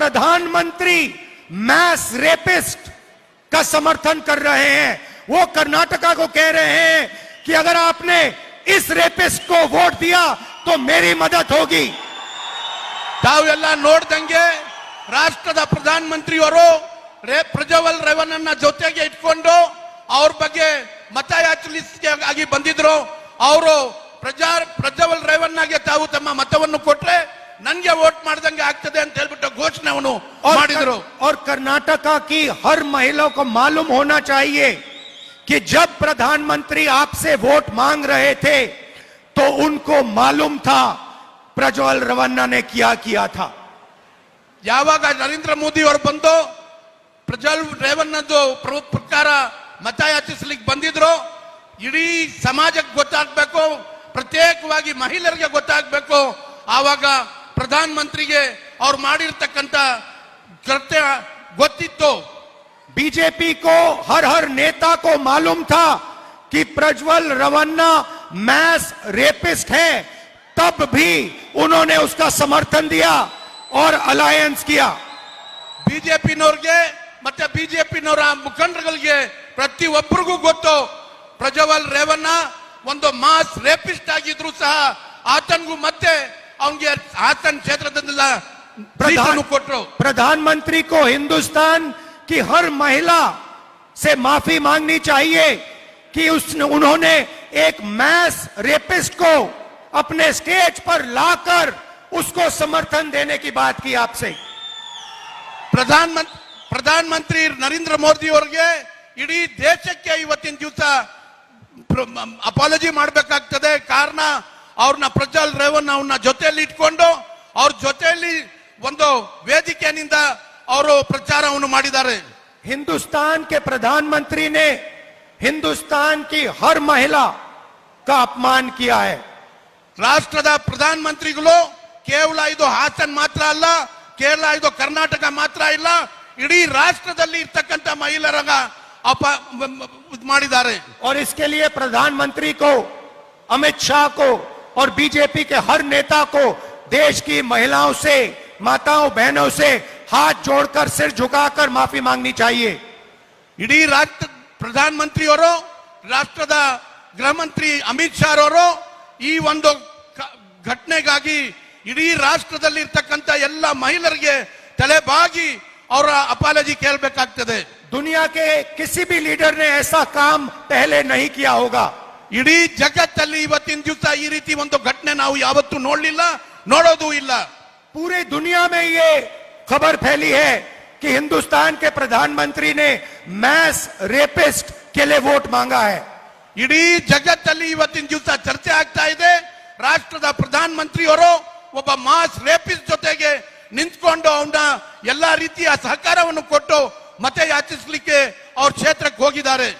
प्रधानमंत्री mess rapist का समर्थन कर रहे हैं वो कर्नाटका को कह रहे हैं कि अगर आपने इस रेपिस्ट को वोट दिया तो मेरी मदद होगी नोट देंगे राष्ट्र प्रधानमंत्री और प्रज्वल रेवण जो इको और बगे मत आगे बंद प्रजा प्रज्वल रेवण्ण तुम मतलब नन के वोट आगे अंतु ಅವನು ಮಾಡಿದ್ರು ಮತ್ತು ಕರ್ನಾಟಕದ ಕಿ ہر ಮಹಿಳಾಕೋ मालूम होना चाहिए कि जब प्रधानमंत्री आपसे वोट मांग रहे थे तो उनको मालूम था ಪ್ರಜಲ್ ರವಣ್ಣನೆ کیا کیا تھا ಯಾವಗಾ ನರೇಂದ್ರ ಮೋದಿ ಅವರು ಬಂತೋ ಪ್ರಜಲ್ ರವಣ್ಣದ್ದು ಪ್ರವತ್ ಪ್ರಕಾರ ಮತ ಯಾಚಿಸಲಿಕ್ಕೆ ಬಂದಿದ್ರು ಇಡಿ ಸಮಾಜಕ್ಕೆ ಗೊತ್ತಾಗಬೇಕು প্রত্যেকವಾಗಿ ಮಹಿಳೆಗೆ ಗೊತ್ತಾಗಬೇಕು ಆವಾಗ प्रधानमंत्री ಗೆ ಔರ್ ಮಾಡಿರ್ತಕ್ಕಂತ ಕರತೆ ಗೊತ್ತಿತ್ತು ಬಿಜೆಪಿ ಕೋ ಹರ ಹರ ನೇತಾ ಕೋ मालूम था की प्रज्वल रवन्ना मास रेपिस्ट है तब भी उन्होंने उसका समर्थन दिया और अलायंस किया ಬಿಜೆಪಿ ನورಗೆ ಮತ್ತೆ ಬಿಜೆಪಿ ನورಾ ಮುಕಂದರಗಳಿಗೆ ಪ್ರತಿ ಒಬ್ರುಗೂ ಗೊತ್ತೋ ಪ್ರಜ्वल ರವನ್ನಾ ಒಂದು मास रेपಿಸ್ಟ್ ಆಗಿದ್ರು ಸಹ ಆತಂಕು ಮತ್ತೆ प्रधान प्रधानमंत्री को हिंदुस्तान की हर महिला से माफी मांगनी चाहिए कि उसने उन्होंने एक मैस रेपिस्ट को अपने स्टेज पर लाकर उसको समर्थन देने की बात की आपसे प्रधानमंत्री प्रधानमंत्री नरेंद्र मोदी और इडी देश के दिवस अपालजी कारण ಅವ್ರನ್ನ ಪ್ರಜ್ವಲ್ ರೇವಣ್ಣ ಅವ್ರನ್ನ ಜೊತೆಯಲ್ಲಿ ಇಟ್ಕೊಂಡು ಅವ್ರ ಜೊತೆಯಲ್ಲಿ ಒಂದು ವೇದಿಕೆಯಿಂದ ಅವರು ಪ್ರಚಾರವನ್ನು ಮಾಡಿದ್ದಾರೆ हिंदुस्तान ಪ್ರಧಾನ प्रधानमंत्री ने हिंदुस्तान की हर महिला का अपमान किया है ಕೇವಲ ಇದು ಹಾಸನ್ ಮಾತ್ರ ಅಲ್ಲ ಕೇರಳ ಇದು ಕರ್ನಾಟಕ ಮಾತ್ರ ಇಲ್ಲ ಇಡೀ ರಾಷ್ಟ್ರದಲ್ಲಿ ಇರ್ತಕ್ಕಂತ ಮಹಿಳೆಯರ ಅಪ ಮಾಡಿದ್ದಾರೆ और इसके लिए प्रधानमंत्री को ಅಮಿತ್ शाह को और बीजेपी के हर नेता को देश की महिलाओं से माताओं बहनों से हाथ जोड़कर सिर झुकाकर माफी मांगनी चाहिए इडी राष्ट्र प्रधानमंत्री और राष्ट्र गृह मंत्री अमित शाह और घटने इडी राष्ट्र महिला तले बी और अपालजी कल दुनिया के किसी भी लीडर ने ऐसा काम पहले नहीं किया होगा ಇಡೀ ಜಗತ್ತಲ್ಲಿ ಇವತ್ತಿನ ದಿವಸ ಈ ರೀತಿ ಒಂದು ಘಟನೆ ನಾವು ಯಾವತ್ತೂ ನೋಡಲಿಲ್ಲ ನೋಡೋದು ಇಲ್ಲ ಪೂರೆ ದುನಿಯಾ ಮೇ ಖಬರ್ ಫೈಲಿ ಹೇ ಕಿ हिंदुस्तान ಪ್ರಧಾನ प्रधानमंत्री ने ರೇಪಿಸ್ಟ್ रेपिस्ट ಇಡೀ ಜಗತ್ತಲ್ಲಿ ಇವತ್ತಿನ ದಿವಸ ಚರ್ಚೆ ಆಗ್ತಾ ಇದೆ ರಾಷ್ಟ್ರದ ಪ್ರಧಾನ ಮಂತ್ರಿಯವರು ಒಬ್ಬ ಮಾಸ್ ರೇಪಿಸ್ ಜೊತೆಗೆ ನಿಂತ್ಕೊಂಡು ಅವನ ಎಲ್ಲಾ ರೀತಿಯ ಸಹಕಾರವನ್ನು ಕೊಟ್ಟು ಮತ ಯಾಚಿಸ್ಲಿಕ್ಕೆ ಅವ್ರ ಕ್ಷೇತ್ರಕ್ಕೆ ಹೋಗಿದ್ದಾರೆ